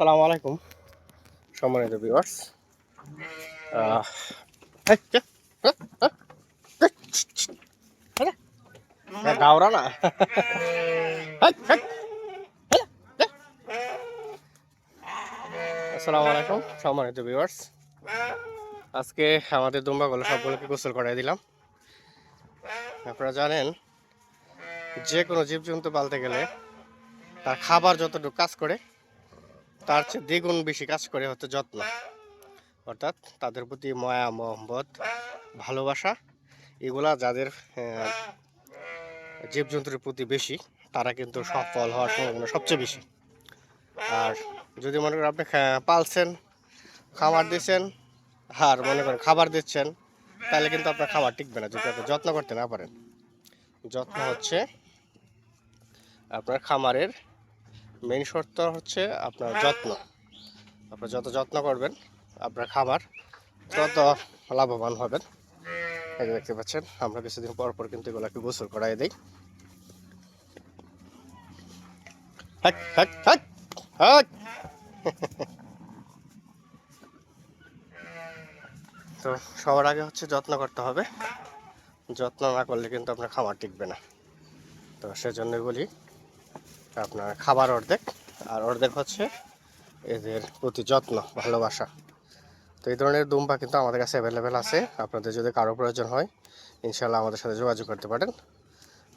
আসসালামু আলাইকুম। সম্মানিত ভিউয়ার্স গাওরা না। আসসালামু আলাইকুম, সম্মানিত ভিউয়ার্স আজকে আমাদের দুম্বাগুলো সবগুলোকে গোসল করাই দিলাম। আপনারা জানেন, যে কোনো জীবজন্তু পালতে গেলে তার খাবার যতটুকু কাজ করে তার চেয়ে দ্বিগুণ বেশি কাজ করে হচ্ছে যত্ন। অর্থাৎ তাদের প্রতি মায়া, মহব্বত, ভালোবাসা, এগুলা যাদের জীবজন্তুর প্রতি বেশি, তারা কিন্তু সফল হওয়ার সম্ভাবনা সবচেয়ে বেশি। আর যদি মনে করেন আপনি পালছেন, খাবার দিচ্ছেন, আর মনে করেন খাবার দিচ্ছেন, তাহলে কিন্তু আপনার খাবার টিকবে না, যদি আপনি যত্ন করতে না পারেন। যত্ন হচ্ছে আপনার খামারের মেইন শর্ত হচ্ছে আপনার যত্ন। আপনার যত যত্ন করবেন আপনার খাবার তত লাভবান হবেন। এই যে দেখতে পাচ্ছেন আমরা কিছুদিন পর পর কিন্তু এগুলোকে গোসল করাই দিই। তো সবার আগে হচ্ছে যত্ন করতে হবে। যত্ন না করলে কিন্তু আপনার খাবার টিকবে না। তো সেজন্য বলি আপনার খাবার অর্ধেক। আর অর্ধেক হচ্ছে এদের প্রতি যত্ন, ভালোবাসা। তো এই ধরনের দুম্বা কিন্তু আমাদের কাছে অ্যাভেলেবেল আছে। আপনাদের যদি কারও প্রয়োজন হয় ইনশাল্লাহ আমাদের সাথে যোগাযোগ করতে পারেন।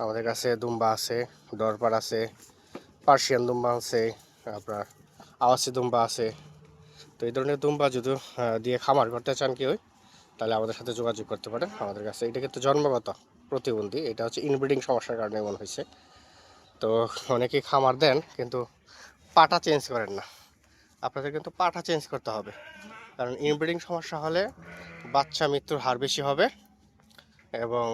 আমাদের কাছে দুম্বা আছে, দরবার আছে, পার্সিয়ান দুম্বা আছে, আপনার আওয়াসি দুম্বা আছে। তো এই ধরনের দুম্বা যদি দিয়ে খামার করতে চান কেউ, তাহলে আমাদের সাথে যোগাযোগ করতে পারেন। আমাদের কাছে, এটা কিন্তু জন্মগত প্রতিবন্ধী, এটা হচ্ছে ইনব্রিডিং সমস্যার কারণে এমন হয়েছে। তো অনেকেই খামার দেন, কিন্তু পাটা চেঞ্জ করেন না। আপনাদের কিন্তু পাটা চেঞ্জ করতে হবে। কারণ ইনব্রিডিং সমস্যা হলে বাচ্চা মৃত্যুর হার বেশি হবে এবং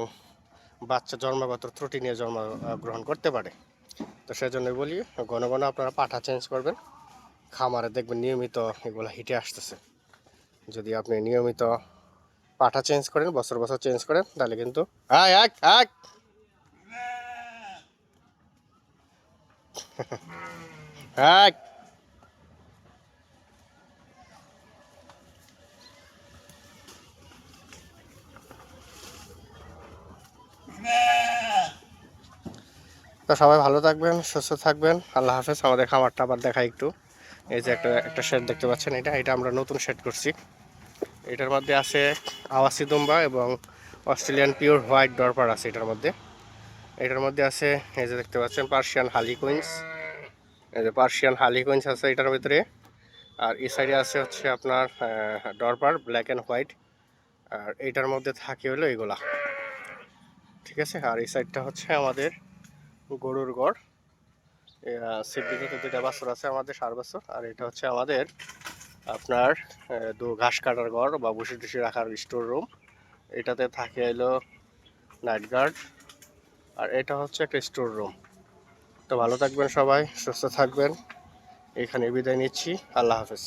বাচ্চা জন্মগত ত্রুটি নিয়ে জন্ম গ্রহণ করতে পারে। তো সেজন্য বলি, ঘন ঘন আপনারা পাঠা চেঞ্জ করবেন। খামারে দেখবেন নিয়মিত এগুলো হিটে আসতেছে। যদি আপনি নিয়মিত পাঠা চেঞ্জ করেন, বছর বছর চেঞ্জ করেন, তাহলে কিন্তু আয় আক আক তো সবাই ভালো থাকবেন, সুস্থ থাকবেন। আল্লাহ হাফেজ, আমাদের খামারটা আবার দেখাই একটু। এই যে একটা একটা শেড দেখতে পাচ্ছেন এটা এটা আমরা নতুন শেড করছি। এটার মধ্যে আছে আওয়াসি দুম্বা এবং অস্ট্রেলিয়ান পিওর হোয়াইট ডরপার আছে এটার মধ্যে। এটার মধ্যে আছে, এই যে দেখতে পাচ্ছেন পার্সিয়ান হালি কুইন্স এই যে পার্সিয়ান হালি কুইন্স আছে এটার ভিতরে। আর এই সাইডে আছে হচ্ছে আপনার ডরপার ব্ল্যাক অ্যান্ড হোয়াইট আর এইটার মধ্যে থাকে হলো এগুলা। ঠিক আছে? আর এই সাইডটা হচ্ছে আমাদের গরুর গড়। সিদ্দিকে দুইটা বাছর আছে আমাদের, সার বাছর। আর এটা হচ্ছে আমাদের আপনার দু ঘাস কাটার ঘর বা বসে টুসে রাখার স্টোর রুম এটাতে থাকে এলো নাইট গার্ড আর এটা হচ্ছে একটা স্টোর রুম তো ভালো থাকবেন সবাই, সুস্থ থাকবেন। এখানে বিদায় নিচ্ছি। আল্লাহ হাফেজ।